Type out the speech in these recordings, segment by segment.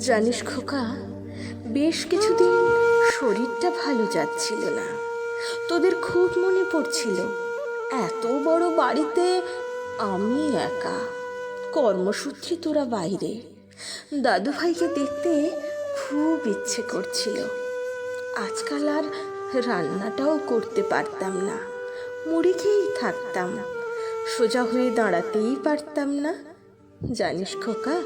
জানিস খোকা, বেশ কিছুদিন শরীরটা ভালো যাচ্ছিল না। তোদের খুব মনে পড়ছিল, এত বড় বাড়িতে আমি একা। কর্মসূত্রে তোরা বাইরে। দাদু ভাইকে দেখতে খুব ইচ্ছে করছিল। আজকাল আর রান্নাটাও করতে পারতাম না। মুড়ি খেয়েই থাকতাম। সোজা হয়ে দাঁড়াতেই পারতাম না। জানিস খোকা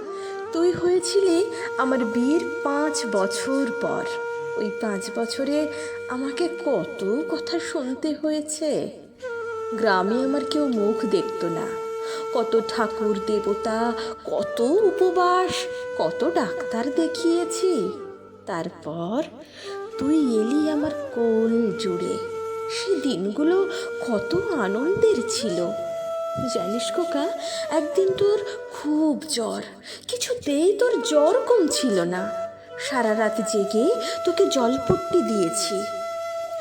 তুই হয়েছিলি আমার বিয়ের পাঁচ বছর পর। ওই পাঁচ বছরে আমাকে কত কথা শুনতে হয়েছে। গ্রামে আমার কেউ মুখ দেখতো না। কত ঠাকুর দেবতা, কত উপবাস, কত ডাক্তার দেখিয়েছি। তারপর তুই এলি আমার কোল জুড়ে। সে দিনগুলো কত আনন্দের ছিল। জানিস কোকা একদিন তোর খুব জ্বর। কিছুতেই তোর জ্বর কম ছিল না। সারা রাত জেগে তোকে জলপট্টি দিয়েছি।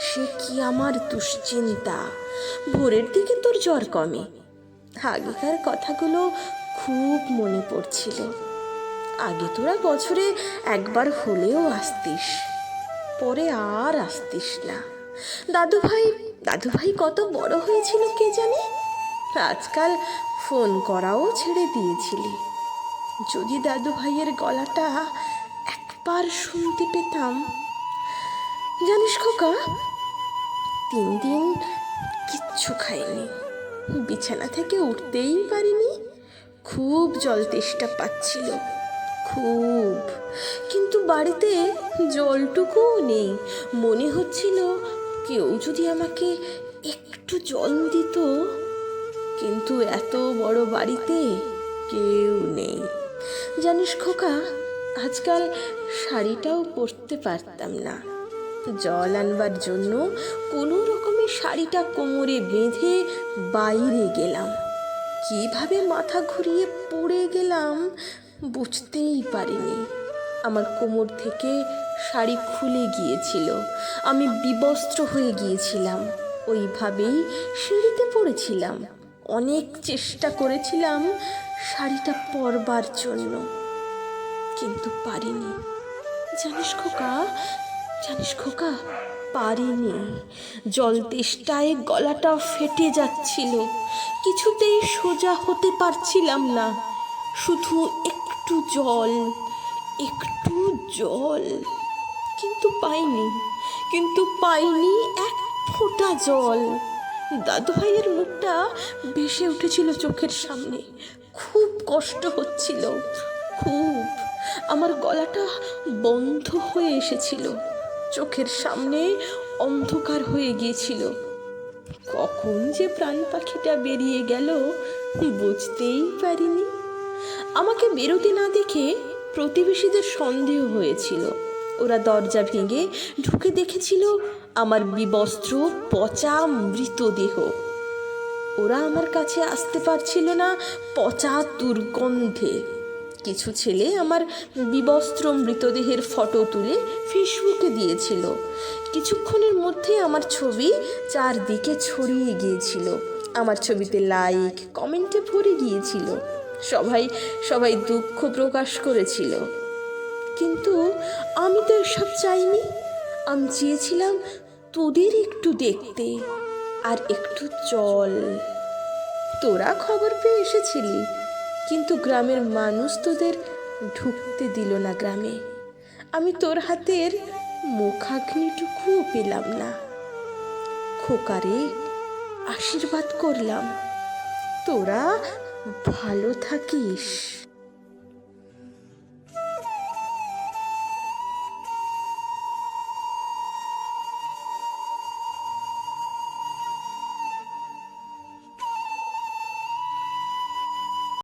সে কি আমার দুশ্চিন্তা? ভোরের দিকে তোর জ্বর কমে। আগেকার কথাগুলো খুব মনে পড়ছিল। আগে তোরা বছরে একবার হলেও আসতিস। পরে আর আসতিস না। দাদু ভাই দাদু ভাই কত বড় হয়েছিল কে জানে? আজকাল ফোন করাও ছেড়ে দিয়েছিলি। যদি দাদু ভাইয়ের গলাটা একবার শুনতে পেতাম, জানিস খোকা, তিন দিন কিচ্ছু খাইনি। বিছানা থেকে উঠতেই পারিনি, খুব জল তেষ্টা পাচ্ছিল, খুব। কিন্তু বাড়িতে জলটুকুও নেই। মনে হচ্ছিল কেউ যদি আমাকে একটু জল দিত, কিন্তু এত বড় বাড়িতে কেউ নেই। জানিস খোকা, আজকাল শাড়িটাও পরতে পারতাম না। জল আনবার জন্য কোনো রকমে শাড়িটা কোমরে বেঁধে বাইরে গেলাম। কীভাবে মাথা ঘুরিয়ে পড়ে গেলাম বুঝতেই পারিনি। আমার কোমর থেকে শাড়ি খুলে গিয়েছিল। আমি বিবস্ত্র হয়ে গিয়েছিলাম। ওইভাবেই সিঁড়িতে পড়েছিলাম। অনেক চেষ্টা করেছিলাম শাড়িটা পরবার জন্য, কিন্তু পারিনি। জানিস খোকা জানিস খোকা, পারিনি। জল তেষ্টায় গলাটা ফেটে যাচ্ছিল, কিছুতেই সোজা হতে পারছিলাম না। শুধু একটু জল একটু জল, কিন্তু পাইনি কিন্তু পাইনি এক ফোঁটা জল। দাদু ভাইয়ের মুখটা ভেসে উঠেছিল চোখের সামনে। খুব কষ্ট হচ্ছিল। খুব। আমার গলাটা বন্ধ হয়ে এসেছিল। চোখের সামনে অন্ধকার হয়ে গিয়েছিল। কখন যে প্রাণ পাখিটা বেরিয়ে গেল, বুঝতেই পারিনি। আমাকে বেরোতে না দেখে প্রতিবেশীদের সন্দেহ হয়েছিল। ওরা দরজা ভেঙে ঢুকে দেখেছিল আমার বিবস্ত্র পচা মৃতদেহ। ওরা আমার কাছে আসতে পারছিল না পচা দুর্গন্ধে। কিছু ছেলে আমার বিবস্ত্র মৃতদেহের ফটো তুলে ফেসবুকে দিয়েছিল। কিছুক্ষণের মধ্যে আমার ছবি চারদিকে ছড়িয়ে গিয়েছিল। আমার ছবিতে লাইক কমেন্টে ভরে গিয়েছিল। সবাই সবাই দুঃখ প্রকাশ করেছিল। কিন্তু আমি তো এসব চাইনি। আমি চেয়েছিলাম তোদের একটু দেখতে আর একটু চল। তোরা খবর পেয়ে এসেছিলি, কিন্তু গ্রামের মানুষ তোদের ঢুকতে দিল না গ্রামে। আমি তোর হাতের মুখাগ্নিটুকুও পেলাম না। খোকারে আশীর্বাদ করলাম। তোরা ভালো থাকিস।